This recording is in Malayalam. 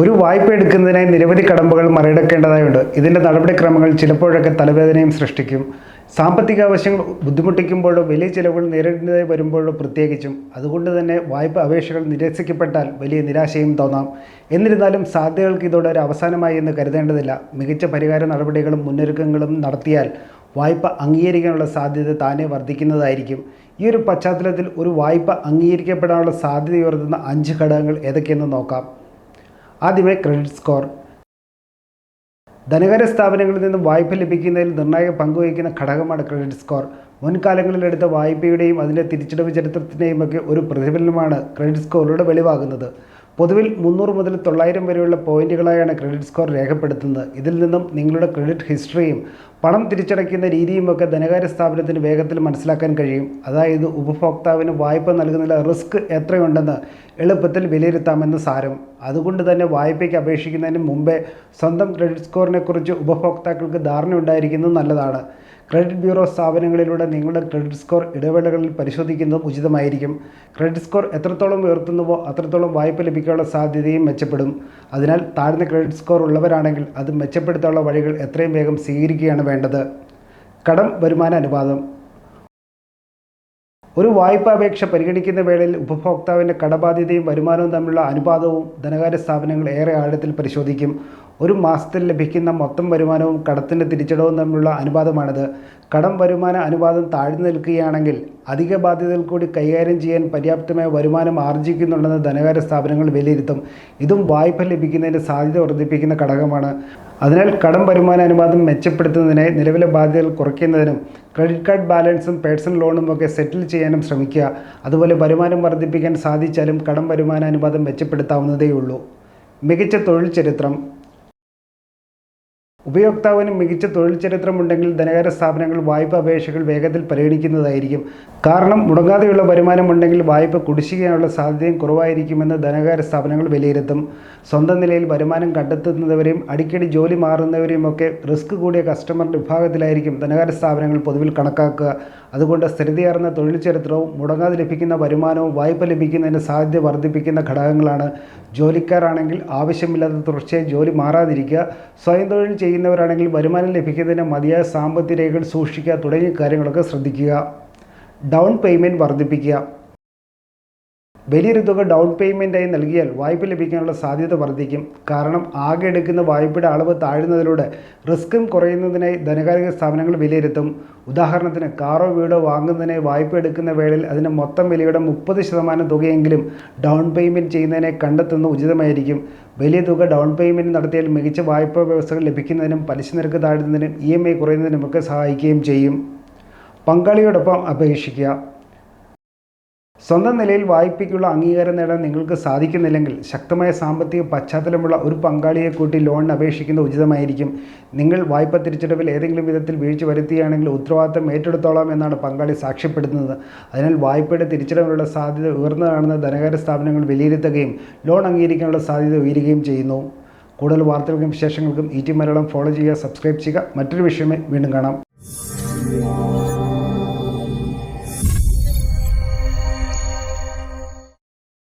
ഒരു വായ്പ എടുക്കുന്നതിനായി നിരവധി കടമ്പകൾ മറികടക്കേണ്ടതായുണ്ട്. ഇതിന്റെ നടപടിക്രമങ്ങൾ ചിലപ്പോഴൊക്കെ തലവേദനയും സൃഷ്ടിക്കും. സാമ്പത്തിക ആവശ്യങ്ങൾ ബുദ്ധിമുട്ടിക്കുമ്പോഴോ വലിയ ചിലവുകൾ നേരിടേണ്ടതായി വരുമ്പോഴോ പ്രത്യേകിച്ചും. അതുകൊണ്ട് തന്നെ വായ്പ അപേക്ഷകൾ നിരസിക്കപ്പെട്ടാൽ വലിയ നിരാശയും തോന്നാം. എന്നിരുന്നാലും സാധ്യതകൾക്ക് ഇതോടെ ഒരു അവസാനമായി എന്ന് കരുതേണ്ടതില്ല. മികച്ച പരിഹാര നടപടികളും മുന്നൊരുക്കങ്ങളും നടത്തിയാൽ വായ്പ അംഗീകരിക്കാനുള്ള സാധ്യത താനെ വർദ്ധിക്കുന്നതായിരിക്കും. ഈ ഒരു പശ്ചാത്തലത്തിൽ ഒരു വായ്പ അംഗീകരിക്കപ്പെടാനുള്ള സാധ്യത സാധ്യതയുയർത്തുന്ന അഞ്ച് ഘടകങ്ങൾ ഏതൊക്കെയെന്ന് നോക്കാം. ആദ്യമേ ക്രെഡിറ്റ് സ്കോർ. ധനകാര്യ സ്ഥാപനങ്ങളിൽ നിന്ന് വായ്പ ലഭിക്കുന്നതിൽ നിർണായക പങ്കുവഹിക്കുന്ന ഘടകമാണ് ക്രെഡിറ്റ് സ്കോർ. മുൻകാലങ്ങളിൽ എടുത്ത വായ്പയുടെയും അതിന്റെ തിരിച്ചടവ് ചരിത്രത്തിന്റെയും ഒക്കെ ഒരു പ്രതിഫലനമാണ് ക്രെഡിറ്റ് സ്കോറിലൂടെ വെളിവാകുന്നത്. പൊതുവിൽ മുന്നൂറ് മുതൽ തൊള്ളായിരം വരെയുള്ള പോയിന്റുകളായാണ് ക്രെഡിറ്റ് സ്കോർ രേഖപ്പെടുത്തുന്നത്. ഇതിൽ നിന്നും നിങ്ങളുടെ ക്രെഡിറ്റ് ഹിസ്റ്ററിയും പണം തിരിച്ചടയ്ക്കുന്ന രീതിയുമൊക്കെ ധനകാര്യ സ്ഥാപനത്തിന് വേഗത്തിൽ മനസ്സിലാക്കാൻ കഴിയും. അതായത് ഉപഭോക്താവിന് വായ്പ നൽകുന്നതിലെ റിസ്ക് എത്രയുണ്ടെന്ന് എളുപ്പത്തിൽ വിലയിരുത്താമെന്ന് സാരം. അതുകൊണ്ട് തന്നെ വായ്പയ്ക്ക് അപേക്ഷിക്കുന്നതിന് മുമ്പേ സ്വന്തം ക്രെഡിറ്റ് സ്കോറിനെക്കുറിച്ച് ഉപഭോക്താക്കൾക്ക് ധാരണ ഉണ്ടായിരിക്കുന്നത് നല്ലതാണ്. ക്രെഡിറ്റ് ബ്യൂറോ സ്ഥാപനങ്ങളിലൂടെ നിങ്ങളുടെ ക്രെഡിറ്റ് സ്കോർ ഇടവേളകളിൽ പരിശോധിക്കുന്നതും ഉചിതമായിരിക്കും. ക്രെഡിറ്റ് സ്കോർ എത്രത്തോളം ഉയർത്തുന്നുവോ അത്രത്തോളം വായ്പ ലഭിക്കാനുള്ള സാധ്യതയും മെച്ചപ്പെടും. അതിനാൽ താഴ്ന്ന ക്രെഡിറ്റ് സ്കോർ ഉള്ളവരാണെങ്കിൽ അത് മെച്ചപ്പെടുത്താനുള്ള വഴികൾ എത്രയും വേഗം സ്വീകരിക്കുകയാണ് വേണ്ടത്. കടം വരുമാന അനുപാതം. ഒരു വായ്പാ അപേക്ഷ പരിഗണിക്കുന്ന വേളയിൽ ഉപഭോക്താവിന്റെ കടബാധ്യതയും വരുമാനവും തമ്മിലുള്ള അനുപാതവും ധനകാര്യ സ്ഥാപനങ്ങൾ ഏറെ ആഴത്തിൽ പരിശോധിക്കും. ഒരു മാസത്തിൽ ലഭിക്കുന്ന മൊത്തം വരുമാനവും കടത്തിന്റെ തിരിച്ചടവും തമ്മിലുള്ള അനുപാതമാണിത്. കടം വരുമാന അനുപാതം താഴ്ന്നു നിൽക്കുകയാണെങ്കിൽ അധിക ബാധ്യതകൾ കൂടി കൈകാര്യം ചെയ്യാൻ പര്യാപ്തമായ വരുമാനം ആർജിക്കുന്നുണ്ടെന്ന് ധനകാര്യ സ്ഥാപനങ്ങൾ വിലയിരുത്തും. ഇതും വായ്പ ലഭിക്കുന്നതിന്റെ സാധ്യത വർദ്ധിപ്പിക്കുന്ന ഘടകമാണ്. അതിനാൽ കടം വരുമാന അനുപാതം മെച്ചപ്പെടുത്തുന്നതിനായി നിലവിലെ ബാധ്യതകൾ കുറയ്ക്കുന്നതിനും ക്രെഡിറ്റ് കാർഡ് ബാലൻസും പേഴ്സണൽ ലോണും ഒക്കെ സെറ്റിൽ ചെയ്യാനും ശ്രമിക്കുക. അതുപോലെ വരുമാനം വർദ്ധിപ്പിക്കാൻ സാധിച്ചാലും കടം വരുമാന അനുപാതം മെച്ചപ്പെടുത്താവുന്നതേയുള്ളൂ. മികച്ച തൊഴിൽ ചരിത്രം. ഉപയോക്താവിന് മികച്ച തൊഴിൽ ചരിത്രമുണ്ടെങ്കിൽ ധനകാര്യ സ്ഥാപനങ്ങൾ വായ്പ അപേക്ഷകൾ വേഗത്തിൽ പരിഗണിക്കുന്നതായിരിക്കും. കാരണം മുടങ്ങാതെയുള്ള വരുമാനമുണ്ടെങ്കിൽ വായ്പ കുടിശ്ശികയാനുള്ള സാധ്യതയും കുറവായിരിക്കുമെന്ന് ധനകാര്യ സ്ഥാപനങ്ങൾ വിലയിരുത്തും. സ്വന്തം നിലയിൽ വരുമാനം കണ്ടെത്തുന്നവരെയും അടിക്കടി ജോലി മാറുന്നവരെയും ഒക്കെ റിസ്ക് കൂടിയ കസ്റ്റമർ വിഭാഗത്തിലായിരിക്കും ധനകാര്യ സ്ഥാപനങ്ങൾ പൊതുവിൽ കണക്കാക്കുക. അതുകൊണ്ട് സ്ഥിരതയാർന്ന തൊഴിൽ ചരിത്രവും മുടങ്ങാതെ ലഭിക്കുന്ന വരുമാനവും വായ്പ ലഭിക്കുന്നതിന്റെ സാധ്യത വർദ്ധിപ്പിക്കുന്ന ഘടകങ്ങളാണ്. ജോലിക്കാരാണെങ്കിൽ ആവശ്യമില്ലാത്ത തുടർച്ചയായി ജോലി മാറാതിരിക്കുക. സ്വയം തൊഴിൽ ചെയ്യുന്നവരാണെങ്കിൽ വരുമാനം ലഭിക്കുന്നതിന് മതിയായ സാമ്പത്തിക രേഖകൾ സൂക്ഷിക്കുക തുടങ്ങിയ കാര്യങ്ങളൊക്കെ ശ്രദ്ധിക്കുക. ഡൗൺ പേയ്മെന്റ് വർദ്ധിപ്പിക്കുക. വലിയൊരു തുക ഡൗൺ പേയ്മെന്റായി നൽകിയാൽ വായ്പ ലഭിക്കാനുള്ള സാധ്യത വർദ്ധിക്കും. കാരണം ആകെ എടുക്കുന്ന വായ്പയുടെ അളവ് താഴുന്നതിലൂടെ റിസ്ക്കും കുറയുന്നതിനായി ധനകാര്യ സ്ഥാപനങ്ങൾ വിലയിരുത്തും. ഉദാഹരണത്തിന് കാറോ വീടോ വാങ്ങുന്നതിനായി വായ്പ എടുക്കുന്ന വേളയിൽ അതിന്റെ മൊത്തം വിലയുടെ മുപ്പത് ശതമാനം തുകയെങ്കിലും ഡൗൺ പേയ്മെന്റ് ചെയ്യുന്നതിനെ കണ്ടെത്തുന്നത് ഉചിതമായിരിക്കും. വലിയ തുക ഡൗൺ പേയ്മെന്റ് നടത്തിയാൽ മികച്ച വായ്പാ വ്യവസ്ഥകൾ ലഭിക്കുന്നതിനും പലിശ നിരക്ക് താഴുന്നതിനും ഇ എം ഐ കുറയുന്നതിനുമൊക്കെ സഹായിക്കുകയും ചെയ്യും. പങ്കാളിയോടൊപ്പം അപേക്ഷിക്കുക. സ്വന്തം നിലയിൽ വായ്പയ്ക്കുള്ള അംഗീകാരം നേടാൻ നിങ്ങൾക്ക് സാധിക്കുന്നില്ലെങ്കിൽ ശക്തമായ സാമ്പത്തിക പശ്ചാത്തലമുള്ള ഒരു പങ്കാളിയെ കൂട്ടി ലോണിന് അപേക്ഷിക്കുന്നത് ഉചിതമായിരിക്കും. നിങ്ങൾ വായ്പ തിരിച്ചടവിൽ ഏതെങ്കിലും വിധത്തിൽ വീഴ്ച വരുത്തുകയാണെങ്കിൽ ഉത്തരവാദിത്തം ഏറ്റെടുത്തോളാം എന്നാണ് പങ്കാളി സാക്ഷ്യപ്പെടുത്തുന്നത്. അതിനാൽ വായ്പയുടെ തിരിച്ചടവിനുള്ള സാധ്യത ഉയർന്നതാണെന്ന് ധനകാര്യ സ്ഥാപനങ്ങൾ വിലയിരുത്തുകയും ലോൺ അംഗീകരിക്കാനുള്ള സാധ്യത ഉയരുകയും ചെയ്യുന്നു. കൂടുതൽ വാർത്തകൾക്കും വിശേഷങ്ങൾക്കും ഇ ടി മലയാളം ഫോളോ ചെയ്യുക സബ്സ്ക്രൈബ് ചെയ്യുക. മറ്റൊരു വിഷയമേ വീണ്ടും കാണാം.